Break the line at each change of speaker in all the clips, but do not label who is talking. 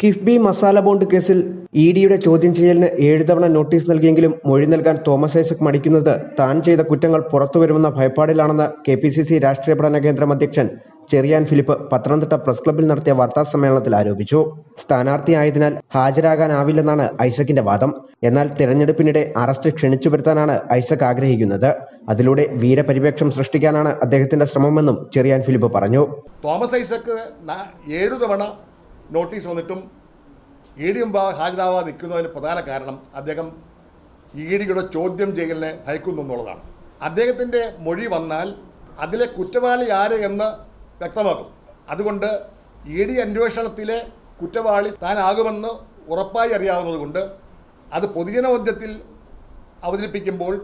KIIFB masala bond കേസിൽ E ഡിയുടെ ചോദ്യം ചെയ്യലിന് ഏഴ് തവണ നോട്ടീസ് നൽകിയെങ്കിലും മൊഴി നൽകാൻ തോമസ് ഐസക് മടിക്കുന്നത് താൻ ചെയ്ത കുറ്റങ്ങൾ പുറത്തുവരുമെന്ന ഭയപ്പാടിലാണെന്ന് കെ പി സി സി രാഷ്ട്രീയ പഠന കേന്ദ്രം അധ്യക്ഷൻ ചെറിയാൻ ഫിലിപ്പ് പത്തനംതിട്ട പ്രസ് ക്ലബ്ബിൽ നടത്തിയ വാർത്താ സമ്മേളനത്തിൽ ആരോപിച്ചു. സ്ഥാനാർത്ഥിയായതിനാൽ ഹാജരാകാനാവില്ലെന്നാണ് ഐസക്കിന്റെ വാദം. എന്നാൽ തിരഞ്ഞെടുപ്പിനിടെ അറസ്റ്റ് ക്ഷണിച്ചു വരുത്താനാണ് ഐസക് ആഗ്രഹിക്കുന്നത്. അതിലൂടെ വീരപരിവേക്ഷം സൃഷ്ടിക്കാനാണ് അദ്ദേഹത്തിന്റെ ശ്രമമെന്നും ചെറിയാൻ ഫിലിപ്പ് പറഞ്ഞു.
തോമസ് ഐസക് ഏഴു തവണ നോട്ടീസ് വന്നിട്ടും ഇ ഡി ഹാജരാവാതെ നിൽക്കുന്നതിന് പ്രധാന കാരണം അദ്ദേഹം ഇ ഡിയുടെ ചോദ്യം ചെയ്യലിനെ ഭയക്കുന്നു എന്നുള്ളതാണ്. അദ്ദേഹത്തിന്റെ മൊഴി വന്നാൽ അതിലെ കുറ്റവാളി ആര് എന്ന് വ്യക്തമാക്കും. അതുകൊണ്ട് ഇ ഡി അന്വേഷണത്തിലെ കുറ്റവാളി താനാകുമെന്ന് ഉറപ്പായി അറിയാവുന്നതുകൊണ്ട് അത് പൊതുജനമധ്യത്തിൽ അവതരിപ്പിക്കുമ്പോൾ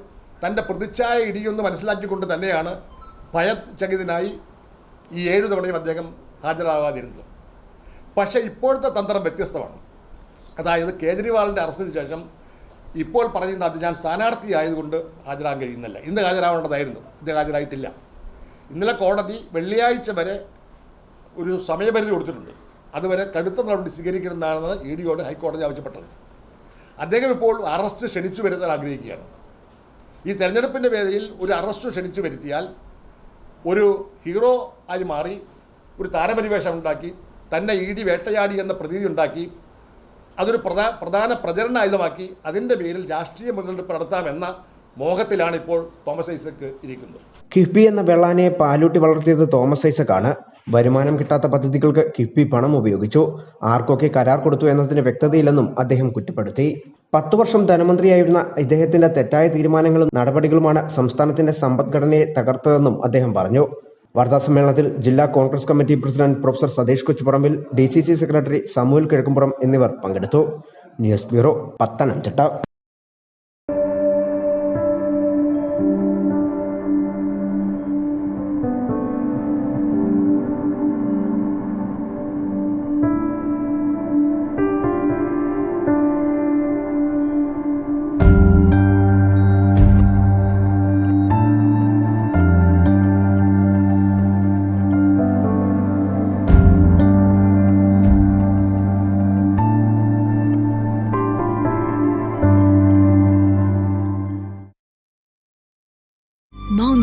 തന്റെ പ്രതിച്ഛായ ഇടിയൊന്ന് മനസ്സിലാക്കിക്കൊണ്ട് തന്നെയാണ് ഭയചകിതനായി ഈ ഏഴു തവണയും അദ്ദേഹം ഹാജരാകാതിരുന്നത് പക്ഷേ ഇപ്പോഴത്തെ തന്ത്രം വ്യത്യസ്തമാണ്. അതായത് കേജ്രിവാളിന്റെ അറസ്റ്റിന് ശേഷം ഇപ്പോൾ പറയുന്നത് അത് ഞാൻ സ്ഥാനാർത്ഥിയായതുകൊണ്ട് ഹാജരാകാൻ കഴിയുന്നില്ല. ഇന്ന് ഹാജരാവേണ്ടതായിരുന്നു ഇന്ന് ഹാജരായിട്ടില്ല. ഇന്നലെ കോടതി വെള്ളിയാഴ്ച വരെ ഒരു സമയപരിധി കൊടുത്തിട്ടുണ്ട്. അതുവരെ കടുത്ത നടപടി സ്വീകരിക്കണമെന്നാണ് ഇ ഡിയോട് ഹൈക്കോടതി ആവശ്യപ്പെട്ടത്. അദ്ദേഹം ഇപ്പോൾ അറസ്റ്റ് ക്ഷണിച്ചു വരുത്താൻ ആഗ്രഹിക്കുകയാണ്. ഈ തെരഞ്ഞെടുപ്പിന്റെ പേരിൽ ഒരു അറസ്റ്റ് ക്ഷണിച്ചു വരുത്തിയാൽ ഒരു ഹീറോ ആയി മാറി ഒരു താരപരിവേഷം ഉണ്ടാക്കി തന്നെ ഇ ഡി വേട്ടയാടി എന്ന പ്രതീതി ഉണ്ടാക്കി അതൊരു പ്രധാ പ്രധാന പ്രചരണ ആയുധമാക്കി അതിന്റെ പേരിൽ രാഷ്ട്രീയ മുതലെടുപ്പ് നടത്താമെന്ന മോഹത്തിലാണ് ഇപ്പോൾ തോമസ് ഐസക് ഇരിക്കുന്നത്.
കിഫ്ബി എന്ന വെള്ളാനെ പാലൂട്ടി വളർത്തിയത് തോമസ് ഐസക്കാണ്. വരുമാനം കിട്ടാത്ത പദ്ധതികൾക്ക് കിഫ്ബി പണം ഉപയോഗിച്ചു. ആർക്കൊക്കെ കരാർ കൊടുത്തു എന്നതിന് വ്യക്തതയില്ലെന്നും അദ്ദേഹം കുറ്റപ്പെടുത്തി. പത്തു വർഷം ധനമന്ത്രിയായിരുന്ന ഇദ്ദേഹത്തിന്റെ തെറ്റായ തീരുമാനങ്ങളും നടപടികളുമാണ് സംസ്ഥാനത്തിന്റെ സമ്പദ്ഘടനയെ തകർത്തതെന്നും അദ്ദേഹം പറഞ്ഞു. വാർത്താസമ്മേളനത്തിൽ ജില്ലാ Congress committee president professor Satheesh Kochuparambil D C C secretary Samool Kizhakkumpuram എന്നിവർ പങ്കെടുത്തു. News bureau Pathanamthitta.